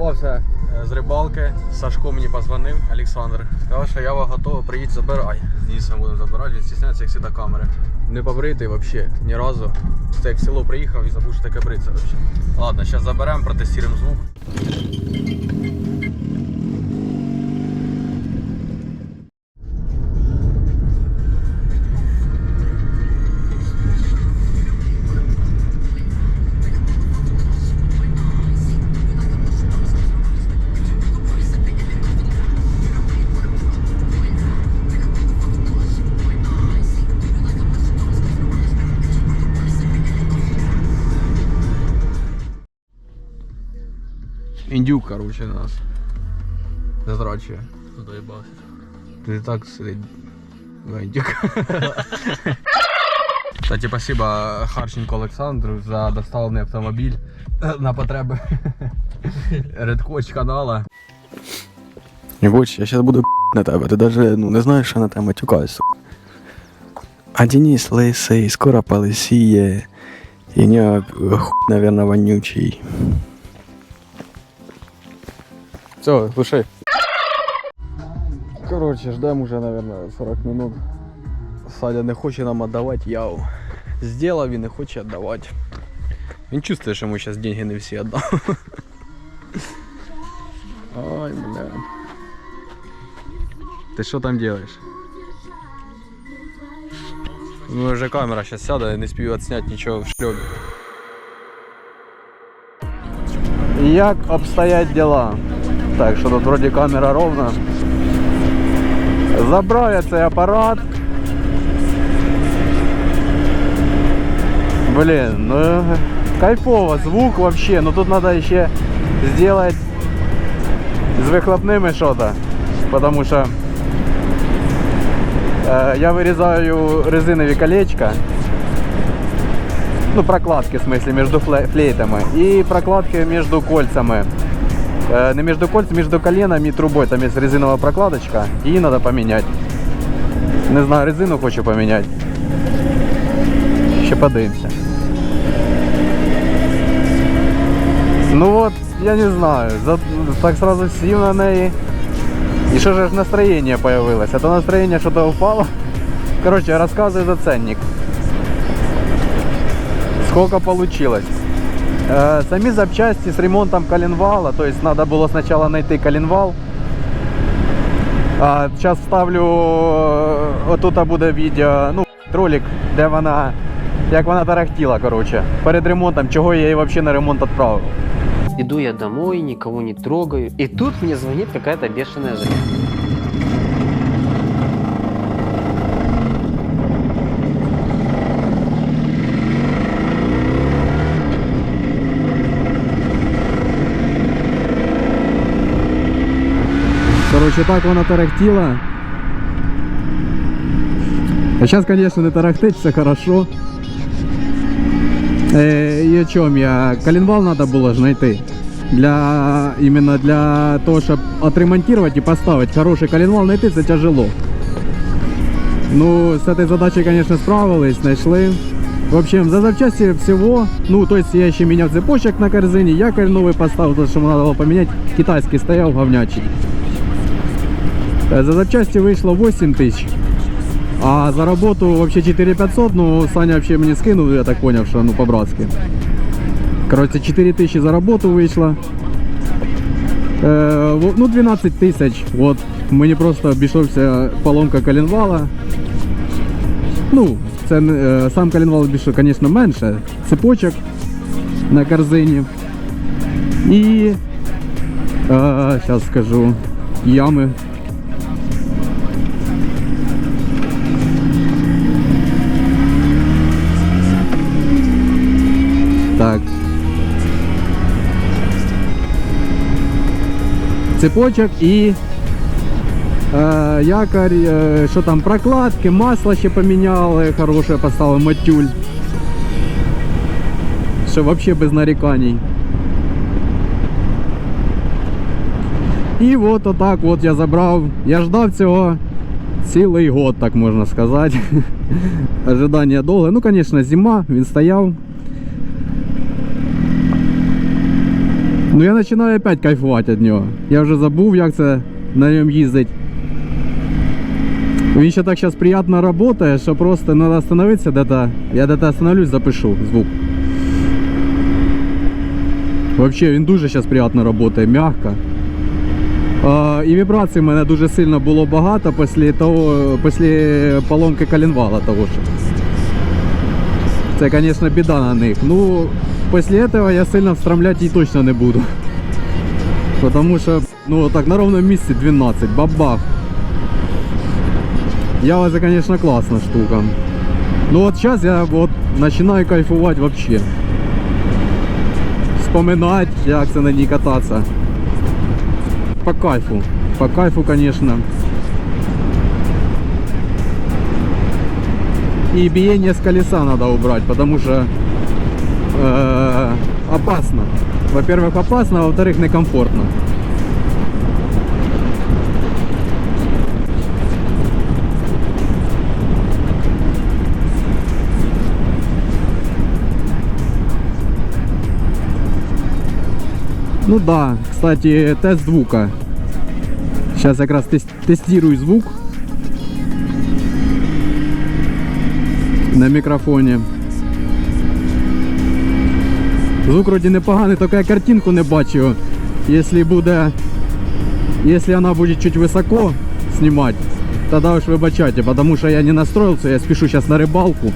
Вертувався е, з рибалки. Сашко мені позвонив, Олександр. Сказав, що я готовий, приїдь, забирай. Дійсно будемо забирати, він стісняється, як завжди камери. Не побритий взагалі ні разу. Це як в село приїхав і забув, що таке бриться взагалі. Ладно, зараз заберемо, протестуємо звук. Індюк, короче, нас. Задрачує. Доїбався. Ти так сидить. Індюк. Кстати, спасибо Харченко Олександру за доставлений автомобіль е, на потреби Редкоч канала. Егоч, я сейчас буду на тебе, ти даже ну, не знаєш, що на тебе матюкаюсь. сука. А Денис лисий, скоро полисіє. І нього хуй, наверное, вонючий. Все, слушай. Короче, ждем уже, наверное, 40 минут. Садя не хоче нам отдавати яу. Сделав і не хоче отдавати. Він чувствує, що йому зараз деньги не всі віддав. Ой, бля. Ти що там делаешь? Ну вже камера зараз сяде, не спію відсняти нічого в шльобі. Як обстоять дела? Так, що тут вроді камера ровна. Забрав я цей апарат. Блин, ну кайфово, звук вообще, но тут надо ще сделать з вихлопними что-то, потому что э, я вырезаю резиновые колечко, ну прокладки в смысле между фле- флейтами и прокладки между кольцами. Э, не между кольцами, между коленом и трубой, там есть резиновая прокладочка, и надо поменять. Не знаю, резину хочу поменять. Ще подивимося. Ну вот, я не знаю, за- так сразу сів на неї. І що ж настроєння появилось? А то настроєння що-то упало. Короче, рассказываю за ценник. Сколько получилось? Э, Самі запчасти з ремонтом коленвала, то есть надо було спочатку знайти коленвал. А, зараз вставлю, е, отут буде відео, ну, ролик, де вона, як вона тарахтіла, короче, перед ремонтом, чого я її взагалі на ремонт відправив. Иду я домой, никого не трогаю. И тут мне звонит какая-то бешеная женщина. Короче, так вона тарахтіла. А зараз, конечно, не тарахтить, хорошо. Е, і о чому я? Коленвал надо було ж знайти. Для, именно для того, щоб отремонтировать и поставить хороший коленвал, знайти це тяжело. Ну, с этой задачей, конечно, справились, знайшли. В общем, за запчасти всего, ну, то есть я еще менял цепочек на корзине, якорь новый поставил, то, что надо было поменять, китайский стоял говнячий. Э, За запчасти вышло 8 тысяч. А за работу вообще 4500, ну Саня вообще мне скинул, я так понял, что ну по-братски. Короче, 4 тысячи за работу вышло. Э, во- ну 12 тысяч, вот. Мені просто обійшовся поломка коленвала. Ну, це не- е, сам коленвал більше, звісно, менше. Цепочок на корзині. І зараз скажу ями Цепочок і е, якорь, е, що там, прокладки, масло ще поміняли, хороше поставили, матюль. Що взагалі без нарікань. І от отак от я забрав. Я ждав цього цілий год, так можна сказати. Ожидання довге. Ну, звісно, зима, він стояв. Ну я починаю опять кайфувати від нього. Я вже забув, як це на ньому їздить. Він ще так зараз приємно працює, що просто треба остановитися де-то. Я де-то остановлюсь, запишу звук. Вообще він дуже зараз приємно працює, м'яко. І вібрацій в мене дуже сильно було багато після того, після поломки коленвала того що. Це, звісно, біда на них. Ну, після цього я сильно встромляти її точно не буду. Потому що, ну, так на ровному місці 12, бабах. Ява, це, конечно, класна штука. Ну вот сейчас я вот начинаю кайфовать вообще. Вспоминать, як це на ній кататься. По кайфу. По кайфу, конечно. И биение с колеса надо убрать, потому что э, опасно. Во-первых, опасно, а во-вторых, некомфортно. Ну да, кстати, тест звука. Сейчас как раз тес- тестирую звук на мікрофоні. Звук вроді непоганий, тільки я картинку не бачу. Якщо буде. Если она будет чуть высоко снимать, тогда уж выбачайте, потому что я не настроился, я спешу сейчас на рыбалку,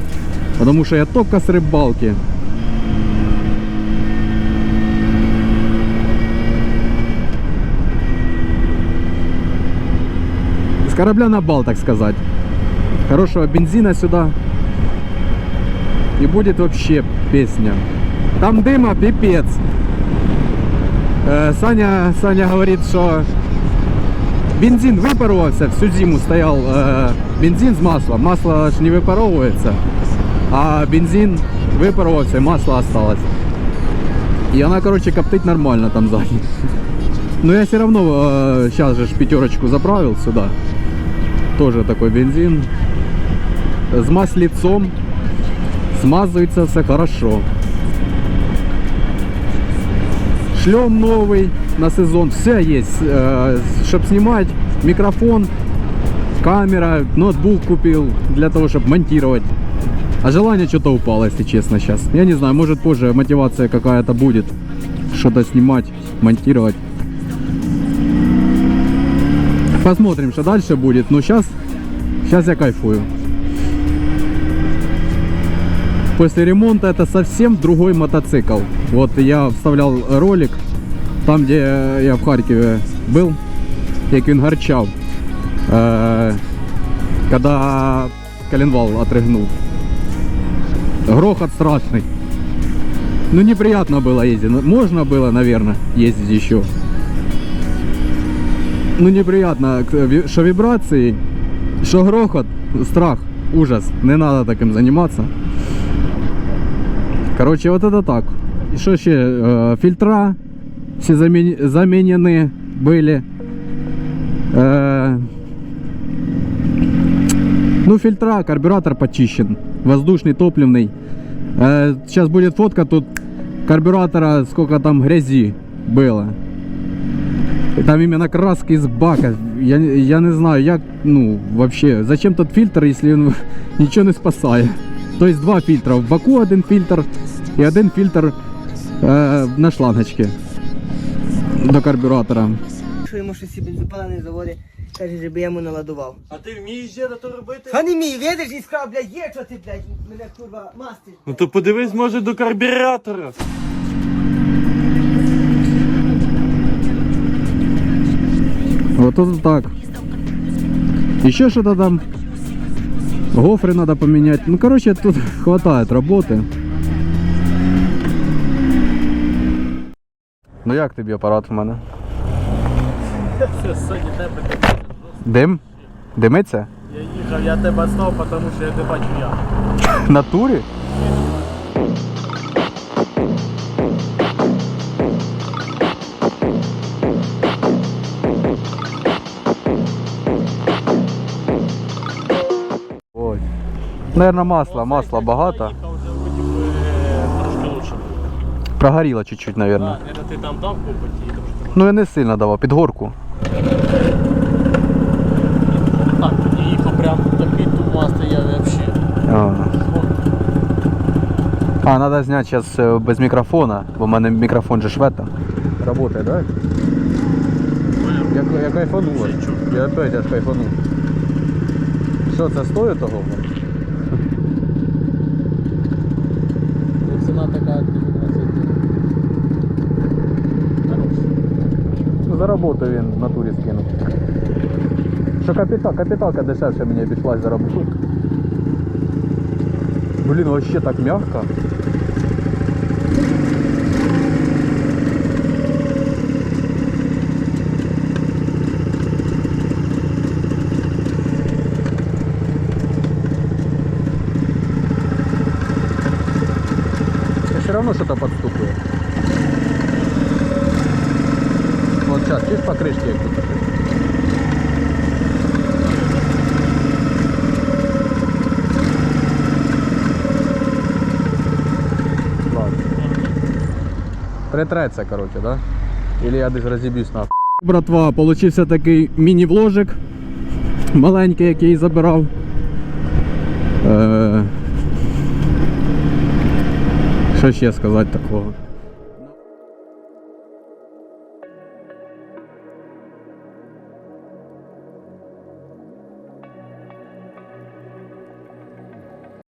потому что я только с рыбалки. С корабля на бал, так сказать. Хорошего бензина сюда. И будет вообще песня. Там дыма пипец. Э, Саня, Саня говорит, что бензин выпаровался, всю зиму стоял э, бензин с маслом. Масло ж не выпаровывается, а бензин выпаровался, и масло осталось. И она, короче, коптить нормально там сзади. Но я все равно сейчас же пятерочку заправил сюда. Тоже такой бензин. С маслицом. Смазывается все хорошо. Шлем новый на сезон. Все есть. чтобы снимать. Микрофон, камера, ноутбук купил для того, чтобы монтировать. А желание что-то упало, если честно, сейчас. Я не знаю, может позже мотивация какая-то будет. Что-то снимать, монтировать. Посмотрим, что дальше будет. Но сейчас, сейчас я кайфую. После ремонта это совсем другой мотоцикл. Вот я вставлял ролик, там где я в Харькове был, як він гарчав, е, когда коленвал отрыгнул. Грохот страшный. Ну неприятно было ездить. Ну, Можно было, наверное, ездить еще. Ну неприятно, к- ви- що вибрації, що грохот, страх, ужас. Не надо таким заниматься. Короче, вот это так. Э, фильтра все замен- заменены были. Э, ну, фильтра, карбюратор почищен. Воздушный, топливный. Э, сейчас будет фотка тут карбюратора, сколько там грязи было. Там именно краски из бака. Я, я не знаю, як, ну, вообще, зачем тот фильтр, если он ничего не спасает. То есть два фильтра. В баку один фильтр и один фильтр э, на шлангочке до карбюратора. Що йому щось бензопила не заводить, каже, щоб я йому наладував. А ти вмієш діда то робити? Що не мій, видиш, і сказав, блядь, є що ти, блядь, мене курва мастиш. Ну то подивись, може, до карбюратора. Вот это так. Еще что-то там. Гофры надо поменять. Ну, короче, тут хватает работы. Ну як тобі апарат в мене? Тебе Дим? Димиться? я їхав, я тебе став, тому що я не бачу я. Натурі? Наверное, масла, масла багато. Прогоріло чуть-чуть, мабуть. А, это ти там дав копоті, Ну я не сильно давав, під горку. так, тоді їхав прям такий туман стояв вообще. А, а треба зняти зараз без мікрофона, бо в мене мікрофон же швед там. Работає, так? Да? Я, я кайфанув. Я опять аж кайфанув. Що, це стоїть того? роботу він в натурі скинув. Що капітал, капіталка дешевше мені обійшлась за роботу. Блін, вообще так мягко. И все равно что-то подстукивает. Сейчас, чуть по крышке як тут. Ладно. Притреться, короче, да? Или я десь розіб'юсь нахуй. Братва, получився такий міні-вложик. Маленький, який забирав. Е... Що ще сказати такого?